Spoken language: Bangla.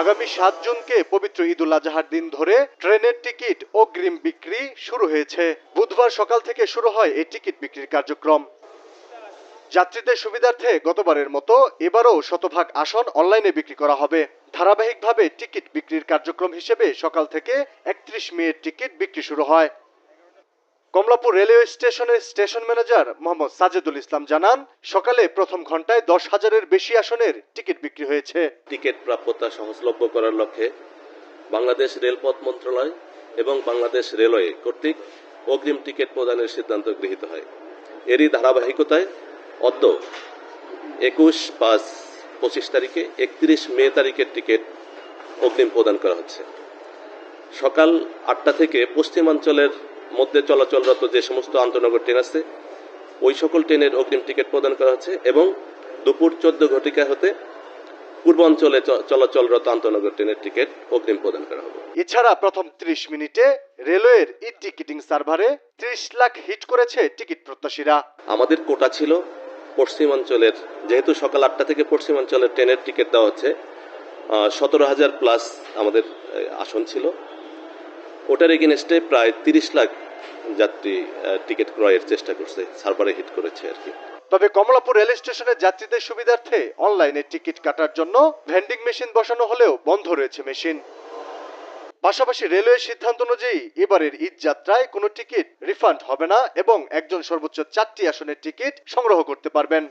আগামী সাত জুনকে পবিত্র ঈদুল আজহার দিন ধরে ট্রেনের টিকিট অগ্রিম বিক্রি শুরু হয়েছে। বুধবার সকাল থেকে শুরু হয় এই টিকিট বিক্রির কার্যক্রম। যাত্রীদের সুবিধার্থে গতবারের মতো এবারও শতভাগ আসন অনলাইনে বিক্রি করা হবে। ধারাবাহিকভাবে টিকিট বিক্রির কার্যক্রম হিসেবে সকাল থেকে একত্রিশ মেয়ের টিকিট বিক্রি শুরু হয়। কমলাপুর রেলওয়ে স্টেশনের স্টেশন ম্যানেজার মোহাম্মদ সাজেদুল ইসলাম জানান, সকালে প্রথম ঘন্টায় দশ হাজারের বেশি আসনের টিকিট বিক্রি হয়েছে। টিকিট প্রাপ্যতা সহজলভ্য করার লক্ষ্যে বাংলাদেশ রেলপথ মন্ত্রণালয় এবং বাংলাদেশ রেলওয়ে কর্তৃক অগ্রিম টিকিট প্রদানের সিদ্ধান্ত গৃহীত হয়। এরই ধারাবাহিকতায় অদ্য একুশ পাঁচ পঁচিশ তারিখে একত্রিশ মে তারিখের টিকিট অগ্রিম প্রদান করা হচ্ছে। সকাল আটটা থেকে পশ্চিমাঞ্চলের মধ্যে চলাচলরত যে সমস্ত আন্তনগর ট্রেন আছে ওই সকল ট্রেনের অগ্রিম টিকিট প্রদান করা হচ্ছে এবং দুপুর চোদ্দ ঘটিকা হতে পূর্বাঞ্চলে চলাচলরত আন্তনগর ট্রেনের টিকিট অগ্রিম প্রদান করা হবে। এছাড়া প্রথম ত্রিশ মিনিটে রেলওয়ের ই টিকিটিং সার্ভারে ত্রিশ লাখ হিট করেছে টিকিট প্রত্যাশীরা। আমাদের কোটা ছিল পশ্চিমাঞ্চলের যেহেতু সকাল আটটা থেকে পশ্চিমাঞ্চলের ট্রেনের টিকিট দেওয়া হচ্ছে সতেরো হাজার প্লাস আমাদের আসন ছিল। ওটার এগেনস্টে প্রায় তিরিশ লাখ যাত্রী টিকিট ক্রয়ের চেষ্টা করছে, সার্ভারে হিট করেছে আর কি। তবে কমলাপুর রেল স্টেশনের যাত্রীদের সুবিধার্থে অনলাইনে টিকিট কাটার জন্য ভেন্ডিং মেশিন বসানো হলেও বন্ধ রয়েছে মেশিন। পাশাপাশি রেলওয়ের সিদ্ধান্ত অনুযায়ী এবারের ঈদ যাত্রায় কোনো টিকিট রিফান্ড হবে না এবং একজন সর্বোচ্চ চারটি আসনের টিকিট সংগ্রহ করতে পারবেন।